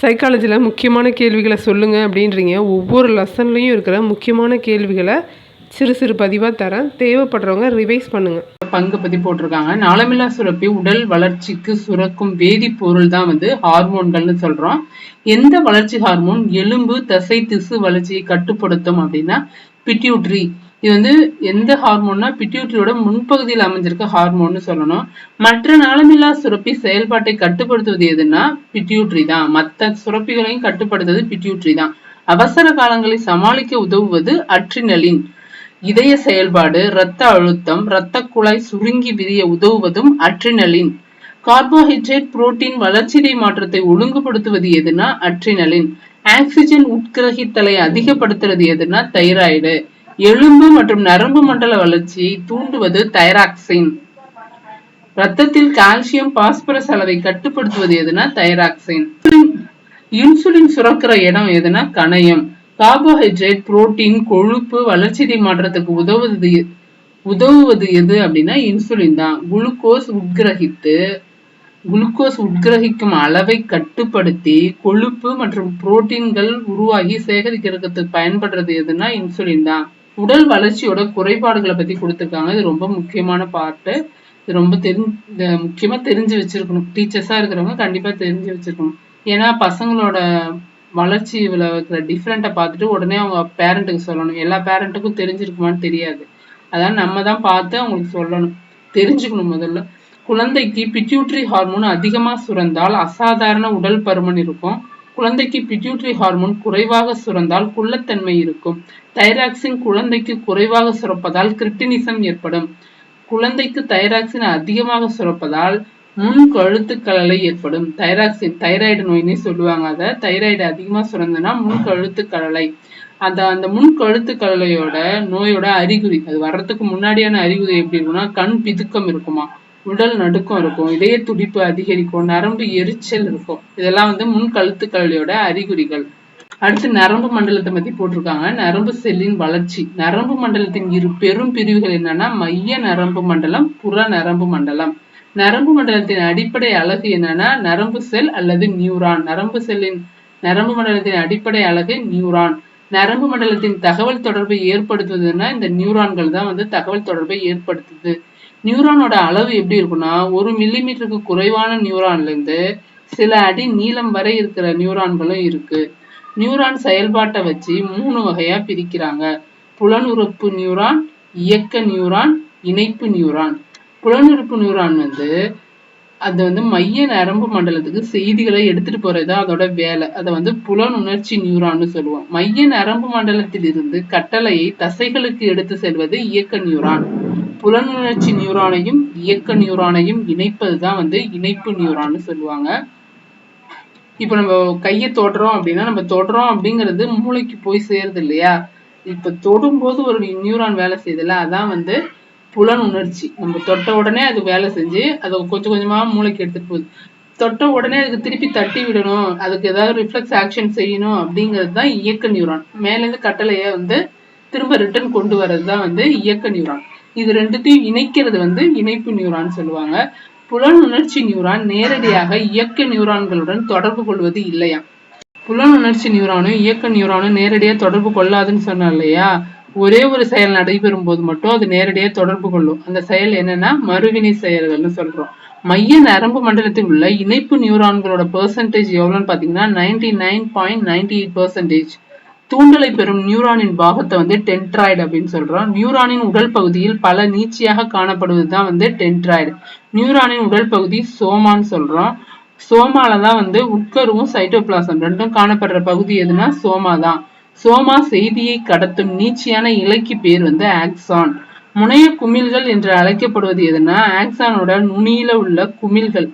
சைக்காலஜியில் முக்கியமான கேள்விகளை சொல்லுங்கள் அப்படின்றீங்க. ஒவ்வொரு லெசன்லேயும் இருக்கிற முக்கியமான கேள்விகளை சிறு சிறு பதிவாக தரேன். தேவைப்படுறவங்க ரிவைஸ் பண்ணுங்கள் பங்கு பதிவு போட்டிருக்காங்க. நாளமில்லா சுரப்பி உடல் வளர்ச்சிக்கு சுரக்கும் வேதிப்பொருள் தான் வந்து ஹார்மோன்கள்னு சொல்கிறோம் எந்த வளர்ச்சி ஹார்மோன் எலும்பு தசை திசு வளர்ச்சியை கட்டுப்படுத்தும் அப்படின்னா பிட்யூட்ரி இது வந்து எந்த ஹார்மோன்னா பிட்யூட்ரியோட முன்பகுதியில் அமைஞ்சிருக்க ஹார்மோன்னு சொல்லணும். மற்ற நாளமில்லா சுரப்பி செயல்பாட்டை கட்டுப்படுத்துவது எதுன்னா பிட்யூட்ரி தான். மற்ற சுரப்பிகளையும் கட்டுப்படுத்துவது பிட்யூட்ரி தான். அவசர காலங்களை சமாளிக்க உதவுவது அட்ரினலின் இதய செயல்பாடு இரத்த அழுத்தம் இரத்த குழாய் சுருங்கி விரிய உதவுவதும் அட்ரினலின் கார்போஹைட்ரேட் புரோட்டீன் வளர்ச்சிதை மாற்றத்தை ஒழுங்குபடுத்துவது எதுனா அட்ரினலின் ஆக்சிஜன் உட்கிரகித்தலை அதிகப்படுத்துறது எதுனா தைராய்டு எலும்பு மற்றும் நரம்பு மண்டல வளர்ச்சியை தூண்டுவது தைராக்சின். ரத்தத்தில் கால்சியம் பாஸ்பரஸ் அளவை கட்டுப்படுத்துவது எதுனா தைராக்சின். இன்சுலின் சுரக்கிற இடம் எதுனா கணையம். கார்போஹைட்ரேட் புரோட்டீன் கொழுப்பு வளர்ச்சிதை மாற்றத்துக்கு உதவுவது உதவுவது எது அப்படின்னா இன்சுலின் தான். குளுக்கோஸ் உட்கிரகித்து குளுக்கோஸ் உட்கிரகிக்கும் அளவை கட்டுப்படுத்தி கொழுப்பு மற்றும் புரோட்டீன்கள் உருவாகி சேகரிக்கிறதுக்கு பயன்படுறது எதுனா இன்சுலின் தான். உடல் வளர்ச்சியோட குறைபாடுகளை பத்தி கொடுத்துருக்காங்க. இது ரொம்ப முக்கியமான பார்ட்டு இது ரொம்ப தெரிஞ்ச முக்கியமா தெரிஞ்சு வச்சிருக்கணும். டீச்சர்ஸா இருக்கிறவங்க கண்டிப்பா தெரிஞ்சு வச்சிருக்கணும். ஏன்னா பசங்களோட வளர்ச்சி இருக்கிற டிஃப்ரெண்ட்டை பார்த்துட்டு உடனே அவங்க பேரண்ட்டுக்கு சொல்லணும். எல்லா பேரண்ட்டுக்கும் தெரிஞ்சிருக்குமான்னு தெரியாது. அதான் நம்ம தான் பார்த்து அவங்களுக்கு சொல்லணும். தெரிஞ்சுக்கணும் முதல்ல. குழந்தைக்கு பிட்யூட்ரி ஹார்மோன் அதிகமாக சுரந்தால் அசாதாரண உடல் பருமன் இருக்கும். குழந்தைக்கு பிட்யூட்ரி ஹார்மோன் குறைவாக சுரந்தால் குள்ளத்தன்மை இருக்கும். தைராக்சின் குழந்தைக்கு குறைவாக சுரப்பதால் கிரிட்டினிசம் ஏற்படும். குழந்தைக்கு தைராக்சின் அதிகமாக சுரப்பதால் முன் கழுத்துக்கலலை ஏற்படும். தைராக்சின் தைராய்டு நோயினே சொல்லுவாங்க அதை. தைராய்டு அதிகமா சுரந்தனா முன் கழுத்துக்கலலை அந்த அந்த முன் கழுத்துக்கலலையோட நோயோட அறிகுறி அது வர்றதுக்கு முன்னாடியான அறிகுறி எப்படி இருக்கும்னா கண் பிதுக்கம் இருக்குமா. உடல் நடுக்கம் இருக்கும் இதய துடிப்பு அதிகரிக்கும் நரம்பு எரிச்சல் இருக்கும். இதெல்லாம் வந்து முன் கழுத்துக்கலலையோட அறிகுறிகள். அடுத்து நரம்பு மண்டலத்தை பத்தி போட்டிருக்காங்க. நரம்பு செல்லின் வளர்ச்சி. நரம்பு மண்டலத்தின் இரு பெரும் பிரிவுகள் என்னன்னா மைய நரம்பு மண்டலம் புற நரம்பு மண்டலம். நரம்பு மண்டலத்தின் அடிப்படை அழகு என்னன்னா நரம்பு செல் அல்லது நியூரான். நரம்பு செல்லின் நரம்பு மண்டலத்தின் அடிப்படை அழகு நியூரான். நரம்பு மண்டலத்தின் தகவல் தொடர்பை ஏற்படுத்துவதுன்னா இந்த நியூரான்கள் தான் வந்து தகவல் தொடர்பை ஏற்படுத்துது. நியூரானோட அளவு எப்படி இருக்குன்னா ஒரு மில்லிமீட்டருக்கு குறைவான நியூரான்லேருந்து சில அடி நீளம் வரை இருக்கிற நியூரான்களும் இருக்கு. நியூரான் செயல்பாட்டை வச்சு மூணு வகையா பிரிக்கிறாங்க. புலனுறுப்பு நியூரான் இயக்க நியூரான் இணைப்பு நியூரான். புலனுறுப்பு நியூரான் வந்து அது வந்து மைய நரம்பு மண்டலத்துக்கு செய்திகளை எடுத்துட்டு போறது அதோட வேலை. அதை வந்து புலனுணர்ச்சி நியூரான்னு சொல்லுவோம். மைய நரம்பு மண்டலத்தில் இருந்து கட்டளையை தசைகளுக்கு எடுத்து செல்வது இயக்க நியூரான். புலனுணர்ச்சி நியூரானையும் இயக்க நியூரானையும் இணைப்பதுதான் வந்து இணைப்பு நியூரான்னு சொல்லுவாங்க. இப்ப நம்ம கையை தொடுறோம் அப்படின்னா நம்ம தொடுறோம் அப்படிங்கிறது மூளைக்கு போய் சேருது இல்லையா? இப்ப தொடும்போது ஒரு நியூரான் வேலை செய்யுதுல்ல அதான் வந்து புலன் உணர்ச்சி நம்ம தொட்ட உடனே அது வேலை செஞ்சு அதை கொஞ்சம் கொஞ்சமா மூளைக்கு எடுத்துட்டு போகுது. தொட்ட உடனே அதுக்கு திருப்பி தட்டி விடணும் அதுக்கு ஏதாவது ரிஃப்ளெக்ஸ் ஆக்ஷன் செய்யணும் அப்படிங்கிறது தான் இயக்க நியூரான். மேலேருந்து கட்டளையை வந்து திரும்ப ரிட்டர்ன் கொண்டு வர்றது தான் வந்து இயக்க நியூரான். இது ரெண்டுத்தையும் இணைக்கிறது வந்து இணைப்பு நியூரான் சொல்லுவாங்க. புலன் உணர்ச்சி நியூரான் நேரடியாக இயக்க நியூரான்களுடன் தொடர்பு கொள்வது இல்லையா? புலனுணர்ச்சி நியூரானும் இயக்க நியூரானும் நேரடியாக தொடர்பு கொள்ளாதுன்னு சொன்னோம் இல்லையா? ஒரே ஒரு செயல் நடைபெறும் போது மட்டும் அது நேரடியாக தொடர்பு கொள்ளும். அந்த செயல் என்னன்னா மறுவினை செயல்கள்னு சொல்றோம். மைய நரம்பு மண்டலத்தில் உள்ள இணைப்பு நியூரான்களோட பெர்சன்டேஜ் எவ்வளோன்னு பார்த்தீங்கன்னா ninety nine point ninety eight percentage தூண்டலை பெறும் நியூரானின் பாகத்தை வந்து டென்ட்ராய்டு அப்படின்னு சொல்றோம். நியூரானின் உடல் பகுதியில் பல நீச்சியாக காணப்படுவது தான் வந்து டென்ட்ராய்டு. நியூரானின் உடல் பகுதி சோமான்னு சொல்றோம். சோமால தான் வந்து உட்கருவும் சைட்டோபிளாசம் ரெண்டும் காணப்படுற பகுதி எதுனா சோமா தான் சோமா செய்தியை கடத்தும் நீச்சியான இலைக்கு பேர் வந்து ஆக்சான் முனைய குமிழ்கள் என்று அழைக்கப்படுவது எதுனா ஆக்சானோட நுனியில உள்ள குமிழ்கள்.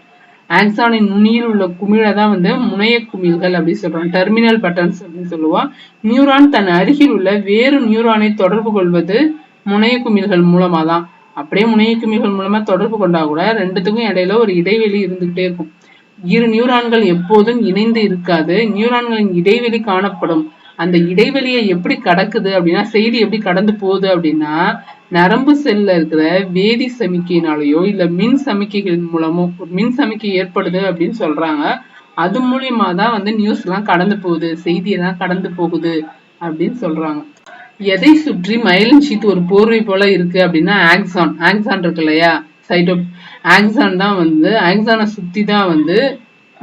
ஆக்சானின் நுனியில் உள்ள குமிழை தான் வந்து முனைய குமிழ்கள் அப்படின்னு சொல்றோம். டெர்மினல் பட்டன்ஸ் அப்படின்னு சொல்லுவோம். நியூரான் தன் அருகில் உள்ள வேறு நியூரானை தொடர்பு கொள்வது முனைய குமிழ்கள் மூலமா தான் அப்படியே முனைய குமிழ்கள் மூலமா தொடர்பு கொண்டா கூட ரெண்டுத்துக்கும் இடையில ஒரு இடைவெளி இருந்துகிட்டே இருக்கும். இரு நியூரான்கள் எப்போதும் இணைந்து இருக்காது. நியூரான்களின் இடைவெளி காணப்படும். அந்த இடைவெளியை எப்படி கடக்குது அப்படின்னா செய்தி எப்படி கடந்து போகுது அப்படின்னா நரம்பு செல்ல இருக்கிற வேதி சமிக்கையினாலேயோ இல்ல மின் சமிக்கைகள் மூலமோ மின் சமிக்கை ஏற்படுது அப்படின்னு சொல்றாங்க. அது மூலியமா தான் வந்து நியூஸ் எல்லாம் கடந்து போகுது செய்தி எல்லாம் கடந்து போகுது அப்படின்னு சொல்றாங்க. எதை சுற்றி மயிலின் சீத்து ஒரு போர்வை போல இருக்கு அப்படின்னா ஆக்சான் ஆக்சான் இருக்கு இல்லையா? சைட்டோ ஆக்சான் தான் வந்து ஆக்சானை சுத்தி தான் வந்து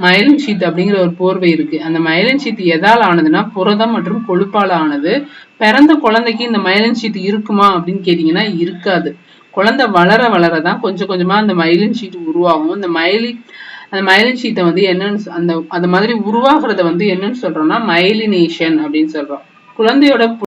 மயலின் ஷீத் அப்படிங்கிற ஒரு போர்வை இருக்கு. அந்த மயலின் ஷீத் எதால் ஆனதுன்னா புரதம் மற்றும் கொழுப்பால் ஆனது. பிறந்த குழந்தைக்கு இந்த மயலின் சீட் இருக்குமா அப்படின்னு கேட்டீங்கன்னா இருக்காது. குழந்தை வளர வளர தான் கொஞ்சம் கொஞ்சமா அந்த மயிலின் ஷீட் உருவாகும். இந்த மயிலி அந்த மயலின் ஷீட்டை வந்து என்னன்னு அந்த அந்த மாதிரி உருவாகிறத வந்து என்னன்னு சொல்றோம்னா மயிலினேஷன் அப்படின்னு சொல்றோம். குழந்தையோட